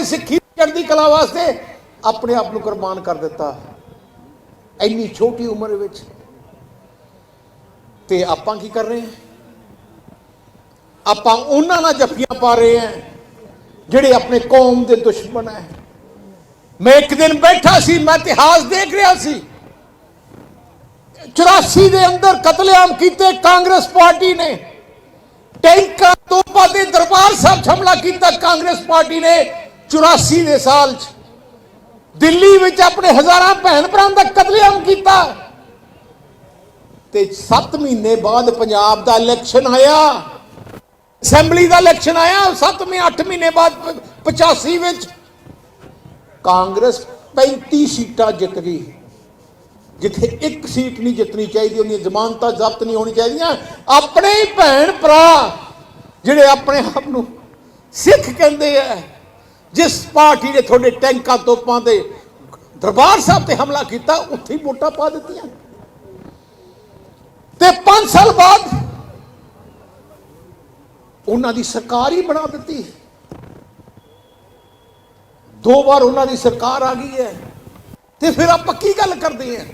ਨੇ ਸਿੱਖੀ ਚੜ੍ਹਦੀ ਕਲਾ ਵਾਸਤੇ ਆਪਣੇ ਆਪ ਨੂੰ ਕੁਰਬਾਨ ਕਰ ਦਿੱਤਾ। ਇੰਨੀ ਛੋਟੀ ਉਮਰ ਵਿੱਚ। ਤੇ ਆਪਾਂ ਕੀ ਕਰ ਰਹੇ ਹਾਂ? ਆਪਾਂ ਉਹਨਾਂ ਨਾਲ ਜੱਫੀਆਂ ਪਾ ਰਹੇ ਹਾਂ, ਜਿਹੜੇ ਆਪਣੇ ਕੌਮ ਦੇ ਦੁਸ਼ਮਣ ਹੈ। ਮੈਂ ਇੱਕ ਦਿਨ ਬੈਠਾ ਸੀ, ਮੈਂ ਇਤਿਹਾਸ ਦੇਖ ਰਿਹਾ ਸੀ। 84 ਦੇ ਅੰਦਰ ਕਤਲੇਆਮ ਕੀਤੇ, ਕਾਂਗਰਸ ਪਾਰਟੀ ਨੇ। ਟੈਂਕਾਂ ਤੋਪਾਂ ਦੇ ਦਰਬਾਰ ਸਾਹਿਬ 'ਚ ਹਮਲਾ ਕੀਤਾ, ਕਾਂਗਰਸ ਪਾਰਟੀ ਨੇ। 84 ਦੇ ਸਾਲ 'ਚ ਦਿੱਲੀ ਵਿੱਚ ਆਪਣੇ ਹਜ਼ਾਰਾਂ ਭੈਣ ਭਰਾਵਾਂ ਦਾ ਕਤਲੇਆਮ ਕੀਤਾ। ਤੇ 7 ਮਹੀਨੇ ਬਾਅਦ ਪੰਜਾਬ ਦਾ ਇਲੈਕਸ਼ਨ ਆਇਆ। ਅਸੈਂਬਲੀ ਦਾ ਇਲੈਕਸ਼ਨ ਆਇਆ 7 ਮਹੀਨੇ 8 ਮਹੀਨੇ ਬਾਅਦ ਪ- 85 ਵਿੱਚ ਕਾਂਗਰਸ 35 ਸੀਟਾਂ ਜਿੱਤ ਗਈ। ਜਿੱਥੇ ਇੱਕ ਸੀਟ ਨਹੀਂ ਜਿੱਤਣੀ ਚਾਹੀਦੀ, ਉਹਦੀਆਂ ਜ਼ਮਾਨਤਾਂ ਜ਼ਬਤ ਨਹੀਂ ਹੋਣੀ ਚਾਹੀਦੀਆਂ। ਆਪਣੇ ਹੀ ਭੈਣ ਭਰਾ ਜਿਹੜੇ ਆਪਣੇ ਆਪ ਨੂੰ ਸਿੱਖ ਕਹਿੰਦੇ ਆ ਜਿਸ ਪਾਰਟੀ ਨੇ ਤੁਹਾਡੇ ਟੈਂਕਾਂ ਤੋਪਾਂ ਦੇ ਦਰਬਾਰ ਸਾਹਿਬ ਤੇ ਹਮਲਾ ਕੀਤਾ, ਉੱਥੇ ਹੀ ਵੋਟਾਂ ਪਾ ਦਿੱਤੀਆਂ। ਤੇ 5 ਸਾਲ ਬਾਅਦ ਉਹਨਾਂ ਦੀ ਸਰਕਾਰ ਹੀ ਬਣਾ ਦਿੱਤੀ। ਦੋ ਵਾਰ ਉਹਨਾਂ ਦੀ ਸਰਕਾਰ ਆ ਗਈ ਹੈ ਤੇ ਫਿਰ ਆਪਾਂ ਕੀ ਗੱਲ ਕਰਦੇ ਹਾਂ?